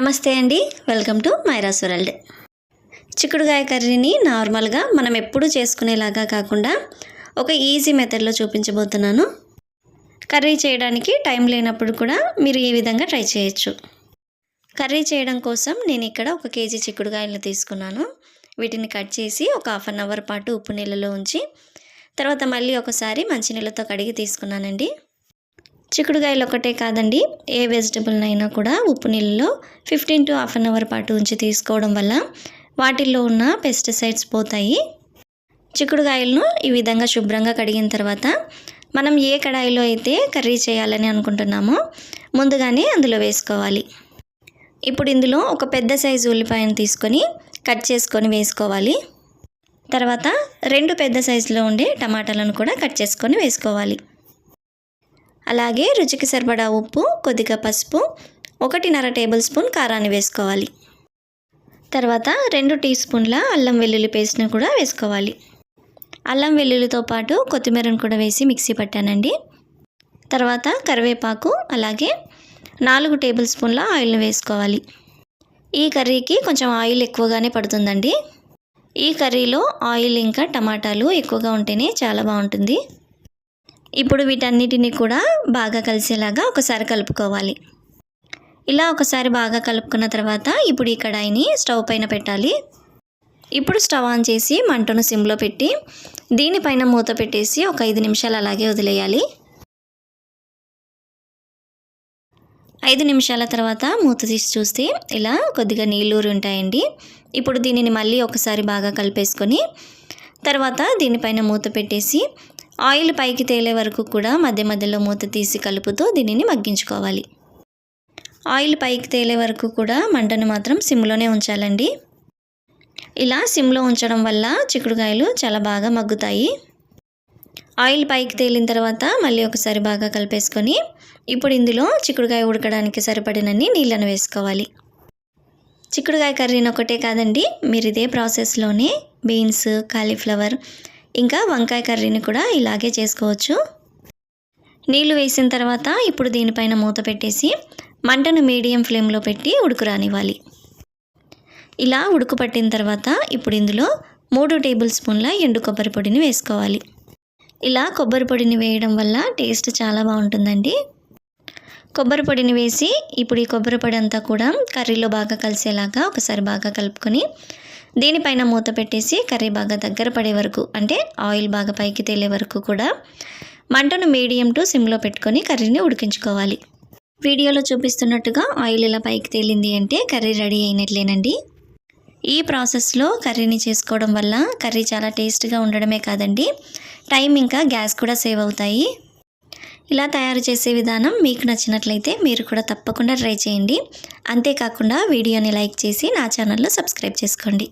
నమస్తే అండి. Welcome to మైరాస్ world చిక్కుడుగాయ కర్రీని నార్మల్గా మనం ఎప్పుడు చేసుకునేలాగా కాకుండా ఒక ఈజీ మెథడ్లో చూపించబోతున్నాను. కర్రీ చేయడానికి టైం లేనప్పుడు కూడా మీరు ఈ విధంగా ట్రై చేయొచ్చు. కర్రీ చేయడం కోసం నేను ఇక్కడ ఒక కేజీ చిక్కుడుగాయలు తీసుకున్నాను. వీటిని కట్ చేసి ఒక హాఫ్ అన్ అవర్ పాటు ఉప్పు నీళ్ళలో ఉంచి తర్వాత మళ్ళీ ఒకసారి మంచినీళ్ళతో కడిగి తీసుకున్నానండి. చిక్కుడుగాయలు ఒకటే కాదండి. ఏ వెజిటబుల్నైనా కూడా ఉప్పు నీళ్ళలో fifteen to half an hour పాటు ఉంచి తీసుకోవడం వల్ల వాటిల్లో ఉన్న పెస్టిసైడ్స్ పోతాయి. చిక్కుడుగాయలను ఈ విధంగా శుభ్రంగా కడిగిన తర్వాత మనం ఏ కడాయిలో అయితే కర్రీ చేయాలని అనుకుంటున్నామో ముందుగానే అందులో వేసుకోవాలి. ఇప్పుడు ఇందులో ఒక పెద్ద సైజు ఉల్లిపాయను తీసుకొని కట్ చేసుకొని వేసుకోవాలి. తర్వాత రెండు పెద్ద సైజులో ఉండే టమాటాలను కూడా కట్ చేసుకొని వేసుకోవాలి. అలాగే రుచికి సరిపడా ఉప్పు కొద్దిగా పసుపు ఒకటిన్నర టేబుల్ స్పూన్ కారాన్ని వేసుకోవాలి. తర్వాత రెండు టీ స్పూన్ల అల్లం వెల్లుల్లి పేస్ట్ని కూడా వేసుకోవాలి. అల్లం వెల్లుల్లితో పాటు కొత్తిమీరను కూడా వేసి మిక్సీ పట్టానండి. తర్వాత కరివేపాకు అలాగే నాలుగు టేబుల్ స్పూన్ల ఆయిల్ని వేసుకోవాలి. ఈ కర్రీకి కొంచెం ఆయిల్ ఎక్కువగానే పడుతుందండి. ఈ కర్రీలో ఆయిల్ ఇంకా టమాటాలు ఎక్కువగా ఉంటేనే చాలా బాగుంటుంది. ఇప్పుడు వీటన్నిటిని కూడా బాగా కలిసేలాగా ఒకసారి కలుపుకోవాలి. ఇలా ఒకసారి బాగా కలుపుకున్న తర్వాత ఇప్పుడు ఈ కడాయిని స్టవ్ పైన పెట్టాలి. ఇప్పుడు స్టవ్ ఆన్ చేసి మంటను సిమ్లో పెట్టి దీనిపైన మూత పెట్టేసి ఒక ఐదు నిమిషాలు అలాగే వదిలేయాలి. ఐదు నిమిషాల తర్వాత మూత తీసి చూస్తే ఇలా కొద్దిగా నీళ్ళూరి ఉంటాయండి. ఇప్పుడు దీనిని మళ్ళీ ఒకసారి బాగా కలిపేసుకొని తర్వాత దీనిపైన మూత పెట్టేసి ఆయిల్ పైకి తేలే వరకు కూడా మధ్య మధ్యలో మూత తీసి కలుపుతూ దీనిని మగ్గించుకోవాలి. ఆయిల్ పైకి తేలే వరకు కూడా మంటను మాత్రం సిమ్లోనే ఉంచాలండి. ఇలా సిమ్లో ఉంచడం వల్ల చిక్కుడుకాయలు చాలా బాగా మగ్గుతాయి. ఆయిల్ పైకి తేలిన తర్వాత మళ్ళీ ఒకసారి బాగా కలిపేసుకొని ఇప్పుడు ఇందులో చిక్కుడుకాయ ఉడకడానికి సరిపడినన్ని నీళ్ళను వేసుకోవాలి. చిక్కుడుకాయ కర్రీని ఒకటే కాదండి మీరు ఇదే ప్రాసెస్లోనే బీన్స్ కాలీఫ్లవర్ ఇంకా వంకాయ కర్రీని కూడా ఇలాగే చేసుకోవచ్చు. నీళ్ళు వేసిన తర్వాత ఇప్పుడు దీనిపైన మూత పెట్టేసి మంటను మీడియం ఫ్లేమ్లో పెట్టి ఉడుకురానివ్వాలి. ఇలా ఉడుకు పట్టిన తర్వాత ఇప్పుడు ఇందులో మూడు టేబుల్ స్పూన్ల ఎండు కొబ్బరి పొడిని వేసుకోవాలి. ఇలా కొబ్బరి పొడిని వేయడం వల్ల టేస్ట్ చాలా బాగుంటుందండి. కొబ్బరి పొడిని వేసి ఇప్పుడు ఈ కొబ్బరి పొడి అంతా కూడా కర్రీలో బాగా కలిసేలాగా ఒకసారి బాగా కలుపుకొని దీనిపైన మూత పెట్టేసి కర్రీ బాగా దగ్గర పడే వరకు అంటే ఆయిల్ బాగా పైకి తేలే వరకు కూడా మంటను మీడియం టు సిమ్లో పెట్టుకొని కర్రీని ఉడికించుకోవాలి. వీడియోలో చూపిస్తున్నట్టుగా ఆయిల్ ఇలా పైకి తేలింది అంటే కర్రీ రెడీ అయినట్లేనండి. ఈ ప్రాసెస్లో కర్రీని చేసుకోవడం వల్ల కర్రీ చాలా టేస్ట్గా ఉండడమే కాదండి. టైం ఇంకా గ్యాస్ కూడా సేవ్ అవుతాయి. ఇలా తయారు చేసే విధానం మీకు నచ్చినట్లయితే మీరు కూడా తప్పకుండా ట్రై చేయండి. అంతేకాకుండా వీడియోని లైక్ చేసి నా ఛానల్లో సబ్స్క్రైబ్ చేసుకోండి.